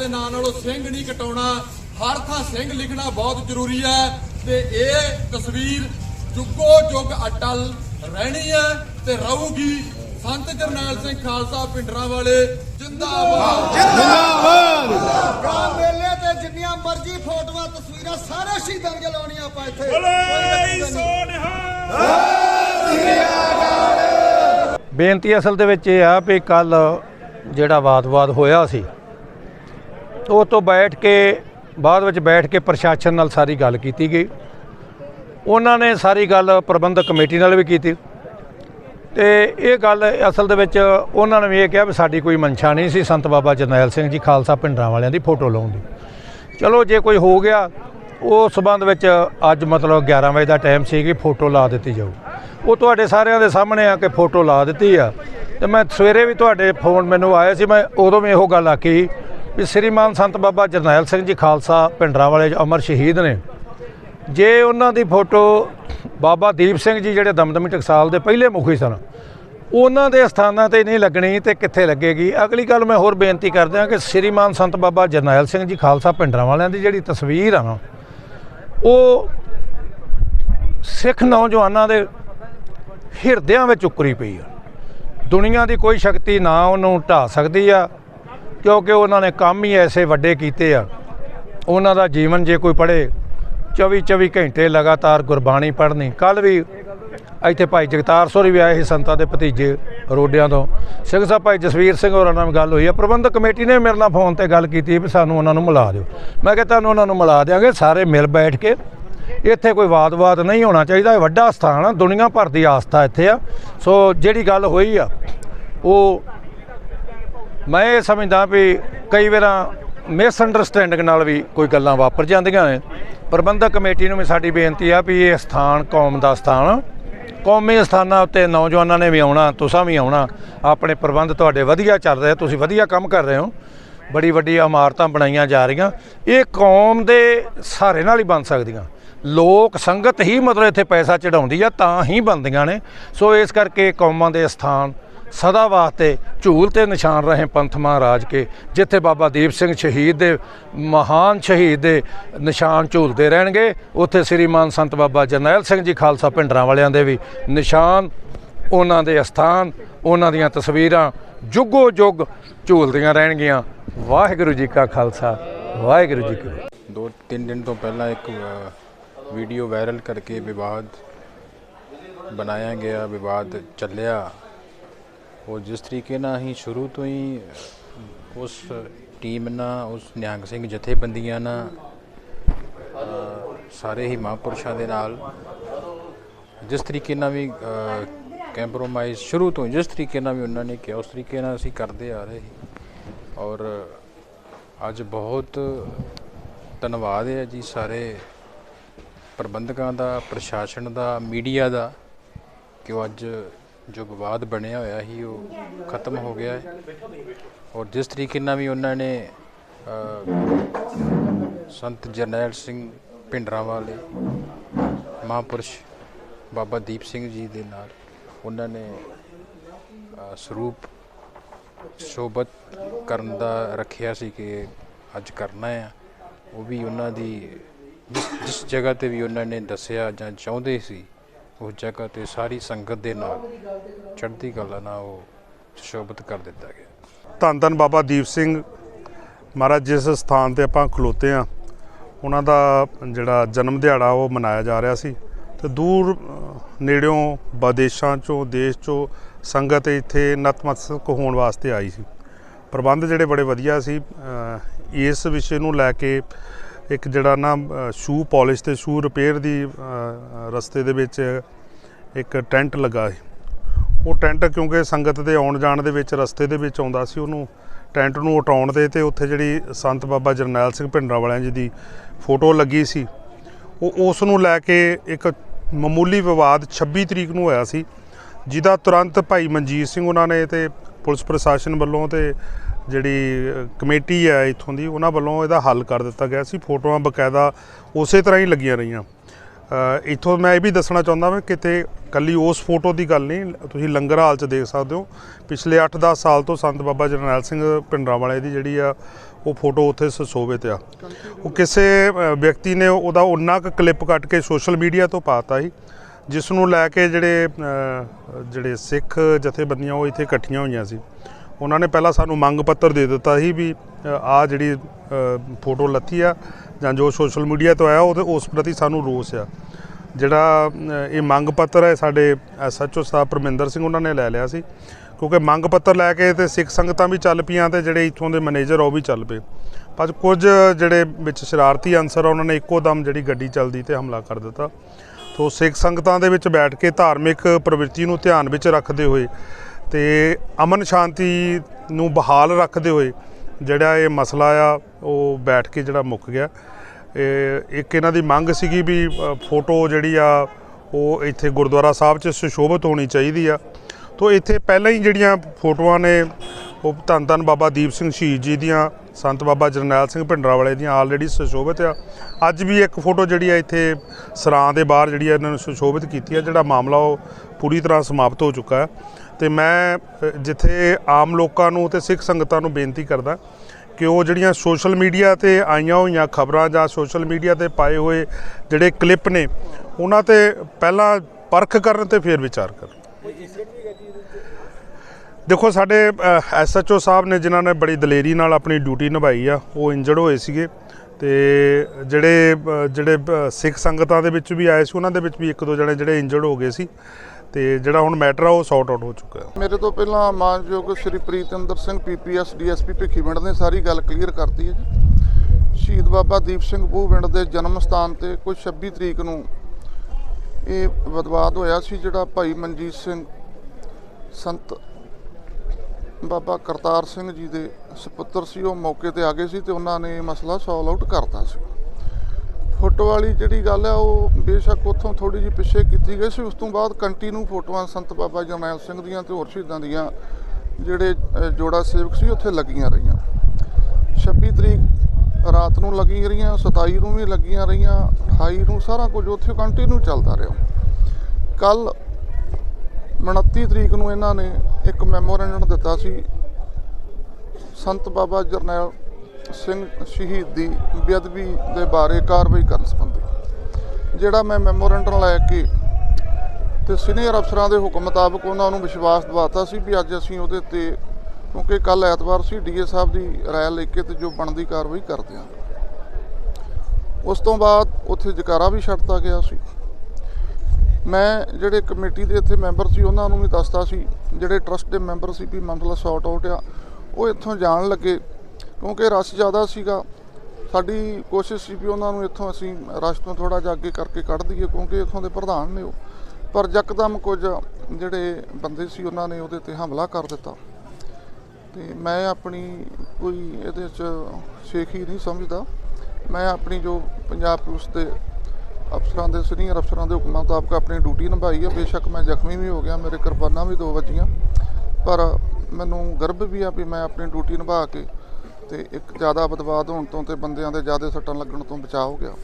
ਸਿੱਖ ਨੇ ਨਾਲੋਂ ਸਿੰਘ ਨਹੀਂ ਕਟਾਉਣਾ ਹਰ ਥਾਂ ਸਿੰਘ ਲਿਖਣਾ ਬਹੁਤ ਜ਼ਰੂਰੀ ਹੈ। ਤੇ ਇਹ ਤਸਵੀਰ ਜੁਗੋ ਜੁਗ ਅਟਲ ਰਹਿਣੀ ਹੈ ਤੇ ਰਹੂਗੀ ਸੰਤ ਜਰਨੈਲ ਸਿੰਘ ਖਾਲਸਾ ਪਿੰਡਰਾਂ ਵਾਲੇ ਜਿੰਦਾਬਾਦ। ਗਾਂ ਮੇਲੇ ਤੇ ਜਿੰਨੀਆਂ ਮਰਜ਼ੀ ਫੋਟੋਆਂ ਤਸਵੀਰਾਂ ਸਾਰੇ ਸ਼ਹੀਦਾਂ ਦੀਆਂ ਲਾਉਣੀਆਂ ਆਪਾਂ ਇੱਥੇ। ਬੋਲੇ ਸੋਨਿਹਾ ਬੇਨਤੀ ਅਸਲ ਦੇ ਵਿੱਚ ਇਹ ਆ ਵੀ ਕੱਲ ਜਿਹੜਾ ਵਾਦ-ਵਾਦ ਹੋਇਆ ਸੀ ਉਹ ਤੋਂ ਬੈਠ ਕੇ, ਬਾਅਦ ਵਿੱਚ ਬੈਠ ਕੇ ਪ੍ਰਸ਼ਾਸਨ ਨਾਲ ਸਾਰੀ ਗੱਲ ਕੀਤੀ ਗਈ। ਉਹਨਾਂ ਨੇ ਸਾਰੀ ਗੱਲ ਪ੍ਰਬੰਧਕ ਕਮੇਟੀ ਨਾਲ ਵੀ ਕੀਤੀ। ਤੇ ਇਹ ਗੱਲ ਅਸਲ ਦੇ ਵਿੱਚ ਉਹਨਾਂ ਨੇ ਵੀ ਇਹ ਕਿਹਾ ਵੀ ਸਾਡੀ ਕੋਈ ਮਨਸ਼ਾ ਨਹੀਂ ਸੀ ਸੰਤ ਬਾਬਾ ਜਰਨੈਲ ਸਿੰਘ ਜੀ ਖਾਲਸਾ ਪਿੰਡਰਾਂ ਵਾਲਿਆਂ ਦੀ ਫੋਟੋ ਲਾਉਣ ਦੀ। ਚਲੋ ਜੇ ਕੋਈ ਹੋ ਗਿਆ ਉਸ ਸਬੰਧ ਵਿੱਚ ਅੱਜ ਮਤਲਬ 11 ਵਜੇ ਦਾ ਟਾਈਮ ਸੀ ਕਿ ਫੋਟੋ ਲਾ ਦਿੱਤੀ ਜਾਊ। ਉਹ ਤੁਹਾਡੇ ਸਾਰਿਆਂ ਦੇ ਸਾਹਮਣੇ ਆ ਕੇ ਫੋਟੋ ਲਾ ਦਿੱਤੀ ਆ। ਤੇ ਮੈਂ ਸਵੇਰੇ ਵੀ ਤੁਹਾਡੇ ਫੋਨ ਮੈਨੂੰ ਆਇਆ ਸੀ, ਮੈਂ ਉਦੋਂ ਵੀ ਇਹੋ ਗੱਲ ਆਖੀ ਵੀ ਸ੍ਰੀਮਾਨ ਸੰਤ ਬਾਬਾ ਜਰਨੈਲ ਸਿੰਘ ਜੀ ਖਾਲਸਾ ਪਿੰਡਰਾਂ ਵਾਲੇ ਅਮਰ ਸ਼ਹੀਦ ਨੇ। ਜੇ ਉਹਨਾਂ ਦੀ ਫੋਟੋ ਬਾਬਾ ਦੀਪ ਸਿੰਘ ਜੀ ਜਿਹੜੇ ਦਮਦਮੀ ਟਕਸਾਲ ਦੇ ਪਹਿਲੇ ਮੁਖੀ ਸਨ, ਉਹਨਾਂ ਦੇ ਸਥਾਨਾਂ ਤੇ ਨਹੀਂ ਲੱਗਣੀ ਤੇ ਕਿੱਥੇ ਲੱਗੇਗੀ? ਅਗਲੀ ਗੱਲ ਮੈਂ ਹੋਰ ਬੇਨਤੀ ਕਰਦਾ ਕਿ ਸ੍ਰੀਮਾਨ ਸੰਤ ਬਾਬਾ ਜਰਨੈਲ ਸਿੰਘ ਜੀ ਖਾਲਸਾ ਪਿੰਡਰਾਂ ਵਾਲਿਆਂ ਦੀ ਜਿਹੜੀ ਤਸਵੀਰ ਆ ਨਾ, ਉਹ ਸਿੱਖ ਨੌਜਵਾਨਾਂ ਦੇ ਹਿਰਦਿਆਂ ਵਿੱਚ ਉਕਰੀ ਪਈ ਆ। ਦੁਨੀਆ ਦੀ ਕੋਈ ਸ਼ਕਤੀ ਨਾ ਉਹਨੂੰ ਢਾ ਸਕਦੀ ਆ ਕਿਉਂਕਿ ਉਹਨਾਂ ਨੇ ਕੰਮ ਹੀ ਐਸੇ ਵੱਡੇ ਕੀਤੇ ਆ। ਉਹਨਾਂ ਦਾ ਜੀਵਨ ਜੇ ਕੋਈ ਪੜ੍ਹੇ 24 24 ਘੰਟੇ ਲਗਾਤਾਰ ਗੁਰਬਾਣੀ ਪੜ੍ਹਨੀ। ਕੱਲ ਵੀ ਇੱਥੇ ਭਾਈ ਜਗਤਾਰ ਸੋਰੀ ਵੀ ਆਏ ਸੀ ਸੰਤਾਂ ਦੇ ਭਤੀਜੇ ਰੋਡਿਆਂ ਤੋਂ। ਸਿੰਘ ਸਾਹਿਬ, ਭਾਈ ਜਸਵੀਰ ਸਿੰਘ ਹੋਰਾਂ ਨਾਲ ਗੱਲ ਹੋਈ ਆ। ਪ੍ਰਬੰਧਕ ਕਮੇਟੀ ਨੇ ਮੇਰੇ ਨਾਲ ਫੋਨ ਤੇ ਗੱਲ ਕੀਤੀ ਵੀ ਸਾਨੂੰ ਉਹਨਾਂ ਨੂੰ ਮਿਲਾ ਦਿਓ। ਮੈਂ ਕਿਹਾ, ਤੁਹਾਨੂੰ ਉਹਨਾਂ ਨੂੰ ਮਿਲਾ ਦਿਆਂਗੇ, ਸਾਰੇ ਮਿਲ ਬੈਠ ਕੇ। ਇੱਥੇ ਕੋਈ ਵਾਦ-ਵਾਦ ਨਹੀਂ ਹੋਣਾ ਚਾਹੀਦਾ। ਇਹ ਵੱਡਾ ਸਥਾਨ ਆ, ਦੁਨੀਆ ਭਰ ਦੀ ਆਸਥਾ ਇੱਥੇ ਆ। ਸੋ ਜਿਹੜੀ ਗੱਲ ਹੋਈ ਆ, ਉਹ ਮੈਂ ਇਹ ਸਮਝਦਾ ਵੀ ਕਈ ਵਾਰਾਂ ਮਿਸ ਅੰਡਰਸਟੈਂਡਿੰਗ ਨਾਲ ਵੀ ਕੋਈ ਗੱਲਾਂ ਵਾਪਰ ਜਾਂਦੀਆਂ ਨੇ। ਪ੍ਰਬੰਧਕ ਕਮੇਟੀ ਨੂੰ ਵੀ ਸਾਡੀ ਬੇਨਤੀ ਆ ਵੀ ਇਹ ਸਥਾਨ ਕੌਮ ਦਾ ਸਥਾਨ ਕੌਮੀ ਸਥਾਨਾਂ ਉੱਤੇ ਨੌਜਵਾਨਾਂ ਨੇ ਵੀ ਆਉਣਾ, ਤੁਸੀਂ ਵੀ ਆਉਣਾ। ਆਪਣੇ ਪ੍ਰਬੰਧ ਤੁਹਾਡੇ ਵਧੀਆ ਚੱਲ ਰਹੇ ਤੁਸੀਂ ਵਧੀਆ ਕੰਮ ਕਰ ਰਹੇ ਹੋ। ਬੜੀ ਵੱਡੀ ਇਮਾਰਤਾਂ ਬਣਾਈਆਂ ਜਾ ਰਹੀਆਂ। ਇਹ ਕੌਮ ਦੇ ਸਹਾਰੇ ਨਾਲ ਹੀ ਬਣ ਸਕਦੀਆਂ। ਲੋਕ ਸੰਗਤ ਹੀ ਮਤਲਬ ਇੱਥੇ ਪੈਸਾ ਚੜਾਉਂਦੀ ਆ, ਤਾਂ ਹੀ ਬਣਦੀਆਂ ਨੇ। ਸੋ ਇਸ ਕਰਕੇ ਕੌਮਾਂ ਦੇ ਸਥਾਨ ਸਦਾ ਵਾਸਤੇ ਝੂਲ ਤੇ ਨਿਸ਼ਾਨ ਰਹੇ ਪੰਥ ਮਹਾਰਾਜ ਕੇ, ਜਿੱਥੇ ਬਾਬਾ ਦੀਪ ਸਿੰਘ ਸ਼ਹੀਦ ਦੇ, ਮਹਾਨ ਸ਼ਹੀਦ ਦੇ ਨਿਸ਼ਾਨ ਝੂਲਦੇ ਰਹਿਣਗੇ, ਉੱਥੇ ਸ੍ਰੀਮਾਨ ਸੰਤ ਬਾਬਾ ਜਰਨੈਲ ਸਿੰਘ ਜੀ ਖਾਲਸਾ ਪਿੰਡਰਾਂ ਵਾਲਿਆਂ ਦੇ ਵੀ ਨਿਸ਼ਾਨ, ਉਹਨਾਂ ਦੇ ਅਸਥਾਨ, ਉਹਨਾਂ ਦੀਆਂ ਤਸਵੀਰਾਂ ਜੁਗੋ ਜੁਗ ਝੂਲਦੀਆਂ ਰਹਿਣਗੀਆਂ। ਵਾਹਿਗੁਰੂ ਜੀ ਕਾ ਖਾਲਸਾ, ਵਾਹਿਗੁਰੂ ਜੀ ਕੀ ਦੋ, ਤਿੰਨ ਦਿਨ ਤੋਂ ਪਹਿਲਾਂ ਇੱਕ ਵੀਡੀਓ ਵਾਇਰਲ ਕਰਕੇ ਵਿਵਾਦ ਬਣਾਇਆ ਗਿਆ, ਵਿਵਾਦ ਚੱਲਿਆ। ਉਹ ਜਿਸ ਤਰੀਕੇ ਨਾਲ ਅਸੀਂ ਸ਼ੁਰੂ ਤੋਂ ਹੀ ਉਸ ਟੀਮ ਨਾਲ, ਉਸ ਨਿਹੰਗ ਸਿੰਘ ਜਥੇਬੰਦੀਆਂ ਨਾਲ ਸਾਰੇ ਹੀ ਮਹਾਂਪੁਰਸ਼ਾਂ ਦੇ ਨਾਲ, ਜਿਸ ਤਰੀਕੇ ਨਾਲ ਵੀ ਕੰਪਰੋਮਾਈਜ਼ ਸ਼ੁਰੂ ਤੋਂ ਹੀ, ਜਿਸ ਤਰੀਕੇ ਨਾਲ ਵੀ ਉਹਨਾਂ ਨੇ ਕਿਹਾ, ਉਸ ਤਰੀਕੇ ਨਾਲ ਅਸੀਂ ਕਰਦੇ ਆ ਰਹੇ ਸੀ। ਔਰ ਅੱਜ ਬਹੁਤ ਧੰਨਵਾਦ ਹੈ ਜੀ ਸਾਰੇ ਪ੍ਰਬੰਧਕਾਂ ਦਾ, ਪ੍ਰਸ਼ਾਸਨ ਦਾ, ਮੀਡੀਆ ਦਾ, ਕਿ ਉਹ ਅੱਜ ਜੋ ਵਿਵਾਦ ਬਣਿਆ ਹੋਇਆ ਸੀ, ਉਹ ਖਤਮ ਹੋ ਗਿਆ ਹੈ। ਔਰ ਜਿਸ ਤਰੀਕੇ ਨਾਲ ਵੀ ਉਹਨਾਂ ਨੇ ਸੰਤ ਜਰਨੈਲ ਸਿੰਘ ਭਿੰਡਰਾਂ ਵਾਲੇ, ਮਹਾਂਪੁਰਸ਼ ਬਾਬਾ ਦੀਪ ਸਿੰਘ ਜੀ ਦੇ ਨਾਲ ਉਹਨਾਂ ਨੇ ਸਰੂਪ ਸ਼ੋਭਤ ਕਰਨ ਦਾ ਰੱਖਿਆ ਸੀ ਕਿ ਅੱਜ ਕਰਨਾ ਹੈ। ਉਹ ਵੀ ਉਹਨਾਂ ਦੀ, ਜਿਸ ਜਿਸ ਜਗ੍ਹਾ ਤੇ ਵੀ ਉਹਨਾਂ ਨੇ ਦੱਸਿਆ ਜਾਂ ਚਾਹੁੰਦੇ ਸੀ ਉਸ ਜਗ੍ਹਾ ਤੇ ਸਾਰੀ ਸੰਗਤ ਦੇ ਨਾਲ ਚੜ੍ਹਦੀ ਕਲਾ ਨਾਲ ਉਹ ਸ਼ੋਭਤ ਕਰ ਦਿੱਤਾ ਗਿਆ। ਧੰਨ ਧੰਨ ਬਾਬਾ ਦੀਪ ਸਿੰਘ। ਮਹਾਰਾਜ, ਜਿਸ ਸਥਾਨ ਤੇ ਆਪਾਂ ਖਲੋਤੇ ਆ ਉਹਨਾਂ ਦਾ ਜਿਹੜਾ ਜਨਮ ਦਿਹਾੜਾ ਉਹ ਮਨਾਇਆ ਜਾ ਰਿਹਾ ਸੀ। ਤੇ ਦੂਰ ਨੇੜਿਓਂ ਵਿਦੇਸ਼ਾਂ ਚੋਂ, ਦੇਸ਼ ਚੋਂ ਸੰਗਤ ਇੱਥੇ ਨਤਮਸਤਕ ਹੋਣ ਵਾਸਤੇ ਆਈ ਸੀ। ਪ੍ਰਬੰਧ ਜਿਹੜੇ ਬੜੇ ਵਧੀਆ ਸੀ। ਇਸ ਵਿਸ਼ੇ ਨੂੰ ਲੈ ਕੇ ਇੱਕ ਜਿਹੜਾ ਨਾ ਸ਼ੂ ਪਾਲਿਸ਼ ਤੇ ਸ਼ੂ ਰਿਪੇਅਰ ਦੀ ਰਸਤੇ ਦੇ ਵਿੱਚ ਇੱਕ ਟੈਂਟ ਲੱਗਾ ਸੀ। ਉਹ ਟੈਂਟ ਕਿਉਂਕਿ ਸੰਗਤ ਦੇ ਆਉਣ ਜਾਣ ਦੇ ਵਿੱਚ ਰਸਤੇ ਦੇ ਵਿੱਚ ਆਉਂਦਾ ਸੀ, ਉਹਨੂੰ ਟੈਂਟ ਨੂੰ ਉਟਾਉਣ ਦੇ ਤੇ ਉੱਥੇ ਜਿਹੜੀ ਸੰਤ ਬਾਬਾ ਜਰਨੈਲ ਸਿੰਘ ਭਿੰਡਰਾਂ ਵਾਲਿਆਂ ਜੀ ਦੀ ਫੋਟੋ ਲੱਗੀ ਸੀ। ਉਹ ਉਸ ਨੂੰ ਲੈ ਕੇ ਇੱਕ ਮਾਮੂਲੀ ਵਿਵਾਦ 26 ਤਰੀਕ ਨੂੰ ਹੋਇਆ ਸੀ, ਜਿਹਦਾ ਤੁਰੰਤ ਭਾਈ ਮਨਜੀਤ ਸਿੰਘ ਉਹਨਾਂ ਨੇ ਤੇ ਪੁਲਿਸ ਪ੍ਰਸ਼ਾਸਨ ਵੱਲੋਂ ਤੇ ਜਿਹੜੀ ਕਮੇਟੀ ਹੈ ਇੱਥੋਂ ਦੀ ਉਹਨਾਂ ਵੱਲੋਂ ਇਹਦਾ ਹੱਲ ਕਰ ਦਿੱਤਾ ਗਿਆ ਸੀ। ਫੋਟੋਆਂ ਬਕਾਇਦਾ ਉਸੇ ਤਰ੍ਹਾਂ ਹੀ ਲੱਗੀਆਂ ਰਹੀਆਂ। ਅ, ਇੱਥੋਂ ਮੈਂ ਇਹ ਵੀ ਦੱਸਣਾ ਚਾਹੁੰਦਾ ਹਾਂ ਕਿਤੇ ਕੱਲੀ ਉਸ ਫੋਟੋ ਦੀ ਗੱਲ ਨਹੀਂ ਤੁਸੀਂ ਲੰਗਰ ਹਾਲ 'ਚ ਦੇਖ ਸਕਦੇ ਹੋ। ਪਿਛਲੇ 8-10 ਸਾਲ ਤੋਂ ਸੰਤ ਬਾਬਾ ਜਰਨੈਲ ਸਿੰਘ ਪਿੰਡਰਾਂ ਵਾਲੇ ਦੀ ਜਿਹੜੀ ਆ ਉਹ ਫੋਟੋ ਉੱਥੇ ਸੁਸ਼ੋਭਿਤ ਆ। ਉਹ ਕਿਸੇ ਵਿਅਕਤੀ ਨੇ ਉਹਦਾ ਉਹਨਾਂ ਕੁ ਕਲਿੱਪ ਕੱਟ ਕੇ ਸੋਸ਼ਲ ਮੀਡੀਆ ਤੋਂ ਪਾਤਾ ਸੀ ਜਿਸ ਨੂੰ ਲੈ ਕੇ ਜਿਹੜੇ ਜਿਹੜੇ ਸਿੱਖ ਜਥੇਬੰਦੀਆਂ ਉਹ ਇੱਥੇ ਇਕੱਠੀਆਂ ਹੋਈਆਂ ਸੀ। ਉਹਨਾਂ ਨੇ ਪਹਿਲਾਂ ਸਾਨੂੰ ਮੰਗ ਪੱਤਰ ਦੇ ਦਿੱਤਾ ਸੀ ਵੀ ਆ ਜਿਹੜੀ ਫੋਟੋ ਲੱਥੀ ਆ ਜਾਂ ਜੋ ਸੋਸ਼ਲ ਮੀਡੀਆ ਤੋਂ ਆਇਆ, ਉਹਦੇ, ਉਸ ਪ੍ਰਤੀ ਸਾਨੂੰ ਰੋਸ ਆ। ਜਿਹੜਾ ਇਹ ਮੰਗ ਪੱਤਰ ਹੈ, ਸਾਡੇ ਐਸਐਚਓ ਸਾਹਿਬ ਪਰਮਿੰਦਰ ਸਿੰਘ ਉਹਨਾਂ ਨੇ ਲੈ ਲਿਆ ਸੀ। ਕਿਉਂਕਿ ਮੰਗ ਪੱਤਰ ਲੈ ਕੇ ਤੇ ਸਿੱਖ ਸੰਗਤਾਂ ਵੀ ਚੱਲ ਪਈਆਂ ਤੇ ਜਿਹੜੇ ਇੱਥੋਂ ਦੇ ਮੈਨੇਜਰ ਉਹ ਵੀ ਚੱਲ ਪਏ। ਪਰ ਕੁਝ ਜਿਹੜੇ ਵਿੱਚ ਸ਼ਰਾਰਤੀ ਅਨਸਰ ਆ, ਉਹਨਾਂ ਨੇ ਇੱਕੋ ਦਮ ਜਿਹੜੀ ਗੱਡੀ ਚੱਲਦੀ ਤੇ ਹਮਲਾ ਕਰ ਦਿੱਤਾ। ਤੋ ਸਿੱਖ ਸੰਗਤਾਂ ਦੇ ਵਿੱਚ ਬੈਠ ਕੇ ਧਾਰਮਿਕ ਪ੍ਰਵਿਰਤੀ ਨੂੰ ਧਿਆਨ ਵਿੱਚ ਰੱਖਦੇ ਹੋਏ ਤੇ ਅਮਨ ਸ਼ਾਂਤੀ ਨੂੰ ਬਹਾਲ ਰੱਖਦੇ ਹੋਏ ਜਿਹੜਾ ਇਹ ਮਸਲਾ ਆ, ਉਹ ਬੈਠ ਕੇ ਜਿਹੜਾ ਮੁੱਕ ਗਿਆ। ਇਹ ਇੱਕ ਇਹਨਾਂ ਦੀ ਮੰਗ ਸੀਗੀ ਵੀ ਫੋਟੋ ਜਿਹੜੀ ਆ, ਉਹ ਇੱਥੇ ਗੁਰਦੁਆਰਾ ਸਾਹਿਬ 'ਚ ਸੁਸ਼ੋਭਿਤ ਹੋਣੀ ਚਾਹੀਦੀ ਆ। ਤੋ ਇੱਥੇ ਪਹਿਲਾਂ ਹੀ ਜਿਹੜੀਆਂ ਫੋਟੋਆਂ ਨੇ, ਉਹ ਧੰਨ ਧੰਨ ਬਾਬਾ ਦੀਪ ਸਿੰਘ ਸ਼ਹੀਦ ਜੀ ਦੀਆਂ, ਸੰਤ ਬਾਬਾ ਜਰਨੈਲ ਸਿੰਘ ਭਿੰਡਰਾਂ ਵਾਲੇ ਦੀਆਂ ਆਲਰੇਡੀ ਸੁਸ਼ੋਭਿਤ ਆ। ਅੱਜ ਵੀ ਇੱਕ ਫੋਟੋ ਜਿਹੜੀ ਆ ਇੱਥੇ ਸਰਾਂ ਦੇ ਬਾਹਰ ਜਿਹੜੀ ਆ ਇਹਨਾਂ ਨੂੰ ਸੁਸ਼ੋਭਿਤ ਕੀਤੀ ਆ, ਜਿਹੜਾ ਮਾਮਲਾ ਉਹ ਪੂਰੀ ਤਰ੍ਹਾਂ ਸਮਾਪਤ ਹੋ ਚੁੱਕਾ ਹੈ। ਤੇ ਮੈਂ ਜਿੱਥੇ ਆਮ ਲੋਕਾਂ ਨੂੰ ਤੇ ਸਿੱਖ ਸੰਗਤਾਂ ਨੂੰ ਬੇਨਤੀ ਕਰਦਾ ਕਿ ਉਹ ਜਿਹੜੀਆਂ ਸੋਸ਼ਲ ਮੀਡੀਆ ਤੇ ਆਈਆਂ ਹੋਈਆਂ ਖਬਰਾਂ ਜਾਂ ਸੋਸ਼ਲ ਮੀਡੀਆ ਤੇ ਪਾਏ ਹੋਏ ਜਿਹੜੇ ਕਲਿੱਪ ਨੇ, ਉਹਨਾਂ ਤੇ ਪਹਿਲਾਂ ਪਰਖ ਕਰਨ ਤੇ ਫਿਰ ਵਿਚਾਰ ਕਰਨ। ਦੇਖੋ, ਸਾਡੇ ਐਸਐਚਓ ਸਾਹਿਬ ਨੇ ਜਿਨ੍ਹਾਂ ਨੇ ਬੜੀ ਦਲੇਰੀ ਨਾਲ ਆਪਣੀ ਡਿਊਟੀ ਨਿਭਾਈ ਆ, ਉਹ ਇੰਜਰਡ ਹੋਏ ਸੀਗੇ ਤੇ ਜਿਹੜੇ ਜਿਹੜੇ ਸਿੱਖ ਸੰਗਤਾਂ ਦੇ ਵਿੱਚ ਵੀ ਆਏ ਸੀ, ਉਹਨਾਂ ਦੇ ਵਿੱਚ ਵੀ ਇੱਕ ਦੋ ਜਣੇ ਜਿਹੜੇ ਇੰਜਰਡ ਹੋ ਗਏ ਸੀ। ਤੇ ਜਿਹੜਾ ਹੁਣ ਮੈਟਰ ਆ, ਉਹ ਸੌਟ ਆਊਟ ਹੋ ਚੁੱਕਾ ਹੈ। ਮੇਰੇ ਤੋਂ ਪਹਿਲਾਂ ਮਾਨਯੋਗ ਸ਼੍ਰੀ ਪ੍ਰੀਤਿੰਦਰ ਸਿੰਘ ਪੀਪੀਐਸ ਡੀਐਸਪੀ ਭਿੱਖੀਵਿੰਡ ਨੇ ਸਾਰੀ ਗੱਲ ਕਲੀਅਰ ਕਰਤੀ ਹੈ ਜੀ। ਸ਼ਹੀਦ ਬਾਬਾ ਦੀਪ ਸਿੰਘ ਬੂਵਿੰਡ ਦੇ ਜਨਮ ਸਥਾਨ ਤੇ ਕੁਝ 26 ਤਰੀਕ ਨੂੰ ਇਹ ਵਿਵਾਦ ਹੋਇਆ ਸੀ, ਜਿਹੜਾ ਭਾਈ ਮਨਜੀਤ ਸਿੰਘ, ਸੰਤ ਬਾਬਾ ਕਰਤਾਰ ਸਿੰਘ ਜੀ ਦੇ ਸੁਪੁੱਤਰ ਸੀ, ਉਹ ਮੌਕੇ ਤੇ ਆ ਗਏ ਸੀ ਤੇ ਉਹਨਾਂ ਨੇ ਇਹ ਮਸਲਾ ਸੋਲਵ ਆਊਟ ਕਰਤਾ ਸੀ। ਫੋਟੋ ਵਾਲੀ ਜਿਹੜੀ ਗੱਲ ਹੈ ਉਹ ਬੇਸ਼ੱਕ ਉੱਥੋਂ ਥੋੜੀ ਜਿਹੀ ਪਿੱਛੇ ਕੀਤੀ ਗਈ ਸੀ। ਉਸ ਤੋਂ ਬਾਅਦ ਕੰਟੀਨਿਊ ਫੋਟੋਆਂ ਸੰਤ ਬਾਬਾ ਜਰਨੈਲ ਸਿੰਘ ਦੀਆਂ ਤੇ ਹੋਰ ਸ਼ਹੀਦਾਂ ਦੀਆਂ ਜਿਹੜੇ ਜੋੜਾ ਸੇਵਕ ਸੀ, ਉੱਥੇ ਲੱਗੀਆਂ ਰਹੀਆਂ। 26 ਤਰੀਕ ਰਾਤ ਨੂੰ ਲੱਗੀਆਂ ਰਹੀਆਂ 27 ਨੂੰ ਵੀ ਲੱਗੀਆਂ ਰਹੀਆਂ 28 ਨੂੰ ਸਾਰਾ ਕੁਝ ਉੱਥੇ ਕੰਟੀਨਿਊ ਚੱਲਦਾ ਰਿਹਾ। ਕੱਲ 29 ਤਰੀਕ ਨੂੰ ਇਹਨਾਂ ਨੇ ਇੱਕ ਮੈਮੋਰੈਂਡਮ ਦਿੱਤਾ ਸੀ, ਸੰਤ ਬਾਬਾ ਜਰਨੈਲ ਸਿੰਘ ਸ਼ਹੀਦ ਦੀ ਬੇਅਦਬੀ ਦੇ ਬਾਰੇ ਕਾਰਵਾਈ ਕਰਨ ਸੰਬੰਧੀ। ਜਿਹੜਾ ਮੈਂ ਮੈਮੋਰੈਂਡਮ ਲੈ ਕੇ ਤੇ ਸੀਨੀਅਰ ਅਫਸਰਾਂ ਦੇ ਹੁਕਮ ਮੁਤਾਬਕ ਉਹਨਾਂ ਨੂੰ ਵਿਸ਼ਵਾਸ ਦਿਵਾਤਾ ਸੀ ਵੀ ਅੱਜ ਅਸੀਂ ਉਹਦੇ ਤੇ, ਕਿਉਂਕਿ ਕੱਲ ਐਤਵਾਰ ਸੀ ਡੀਏ ਸਾਹਿਬ ਦੀ ਰਾਇ ਲੈ ਕੇ ਤੇ ਜੋ ਬਣਦੀ ਕਾਰਵਾਈ ਕਰਦੇ ਹਾਂ। ਉਸ ਤੋਂ ਬਾਅਦ ਉੱਥੇ ਜਕਾਰਾ ਵੀ ਛੱਡਤਾ ਗਿਆ ਸੀ। ਮੈਂ ਜਿਹੜੇ ਕਮੇਟੀ ਦੇ ਇੱਥੇ ਮੈਂਬਰ ਸੀ, ਉਹਨਾਂ ਨੂੰ ਵੀ ਦੱਸਤਾ ਸੀ, ਜਿਹੜੇ ਟਰਸਟ ਦੇ ਮੈਂਬਰ ਸੀ ਵੀ ਮਸਲਾ ਸੌਟ ਆਊਟ ਆ, ਉਹ ਇੱਥੋਂ ਜਾਣ ਲੱਗੇ। ਕਿਉਂਕਿ ਰਸ਼ ਜ਼ਿਆਦਾ ਸੀਗਾ। ਸਾਡੀ ਕੋਸ਼ਿਸ਼ ਸੀ ਵੀ ਉਹਨਾਂ ਨੂੰ ਇੱਥੋਂ ਅਸੀਂ ਰਸ਼ ਤੋਂ ਥੋੜਾ ਜਿਹਾ ਅੱਗੇ ਕਰਕੇ ਕੱਢ ਦਈਏ, ਕਿਉਂਕਿ ਇੱਥੋਂ ਦੇ ਪ੍ਰਧਾਨ ਨੇ ਉਹ। ਪਰ ਯਕਦਮ ਕੁਝ ਜਿਹੜੇ ਬੰਦੇ ਸੀ, ਉਹਨਾਂ ਨੇ ਉਹਦੇ ਤੇ ਹਮਲਾ ਕਰ ਦਿੱਤਾ। ਤੇ ਮੈਂ ਆਪਣੀ ਕੋਈ ਇਹਦੇ ਚ ਸ਼ੇਖੀ ਨਹੀਂ ਸਮਝਦਾ। ਮੈਂ ਆਪਣੀ ਜੋ ਪੰਜਾਬ ਪੁਲਿਸ ਦੇ ਅਫਸਰਾਂ ਦੇ, ਸੀਨੀਅਰ ਅਫਸਰਾਂ ਦੇ ਹੁਕਮਾਂ ਮੁਤਾਬਕ ਆਪਣੀ ਡਿਊਟੀ ਨਿਭਾਈ ਹੈ। ਬੇਸ਼ੱਕ ਮੈਂ ਜ਼ਖਮੀ ਵੀ ਹੋ ਗਿਆ, ਮੇਰੇ ਕਿਰਪਾਨਾਂ ਵੀ ਦੋ ਵੱਜੀਆਂ। ਪਰ ਮੈਨੂੰ ਗਰਵ ਵੀ ਆ ਵੀ ਮੈਂ ਆਪਣੀ ਡਿਊਟੀ ਨਿਭਾ ਕੇ ਤੇ ਇੱਕ ਜ਼ਿਆਦਾ ਬਦਵਾਦ ਹੋਣ ਤੋਂ ਤੇ ਬੰਦਿਆਂ ਦੇ ਜ਼ਿਆਦਾ ਸੱਟਾਂ ਲੱਗਣ ਤੋਂ ਬਚਾਅ ਹੋ ਗਿਆ।